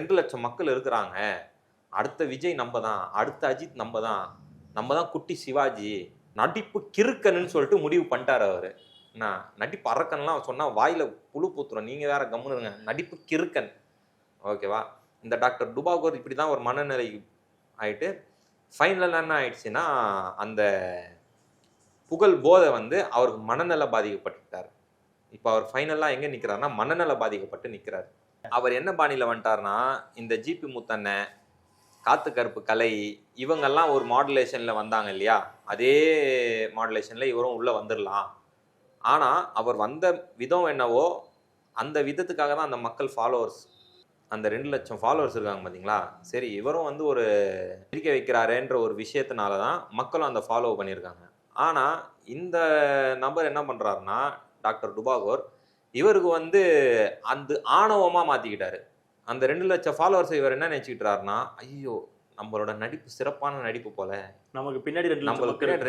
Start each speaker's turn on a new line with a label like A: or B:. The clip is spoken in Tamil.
A: ரெண்டு லட்சம் மக்கள் இருக்கிறாங்க. அடுத்த விஜய் நம்ம தான் அடுத்த அஜித் நம்ம தான் நம்ம தான் குட்டி சிவாஜி நடிப்பு கிறுக்கன்னு சொல்லிட்டு முடிவு பண்ணிட்டார் அவர். என்ன நடிப்பு அரக்கன்லாம் சொன்னால் வாயில் புழு பூத்துரும். நீங்கள் வேற கம்முனுங்க நடிப்பு கிறுக்கன். ஓகேவா இந்த டாக்டர் டுபாகோர் இப்படி தான் ஒரு மனநிலை ஆயிட்டு ஃபைனலில் என்ன ஆயிடுச்சுன்னா அந்த புகழ் போதை வந்து அவருக்கு மனநல பாதிக்கப்பட்டுட்டார். இப்போ அவர் ஃபைனலாக எங்கே நிற்கிறாருன்னா மனநல பாதிக்கப்பட்டு நிற்கிறார் அவர் என்ன பாணியில் வந்துட்டார்னா இந்த ஜிபி முத்தண்ண காத்து கருப்பு கலை இவங்கெல்லாம் ஒரு மாடுலேஷனில் வந்தாங்க இல்லையா? அதே மாடுலேஷனில் இவரும் உள்ளே வந்துடலாம் ஆனால் அவர் வந்த விதம் என்னவோ அந்த விதத்துக்காக தான் அந்த மக்கள் ஃபாலோவர்ஸ் அந்த ரெண்டு லட்சம் ஃபாலோவர்ஸ் இருக்காங்க பார்த்தீங்களா சரி இவரும் வந்து ஒரு பிரிக்க வைக்கிறாரேன்ற ஒரு விஷயத்தினால தான் மக்களும் அந்த ஃபாலோ பண்ணியிருக்காங்க. ஆனால் இந்த நபர் என்ன பண்ணுறாருன்னா டாக்டர் டுபாகோர் இவருக்கு வந்து அந்த ஆணவமாக மாற்றிக்கிட்டாரு அந்த ரெண்டு லட்சம் ஃபாலோவர்ஸ் இவர் என்ன நினச்சிக்கிட்டாருன்னா ஐயோ நம்மளோட நடிப்பு சிறப்பான நடிப்பு போல.
B: நமக்கு பின்னாடி ரெண்டு
A: நம்மளுக்கு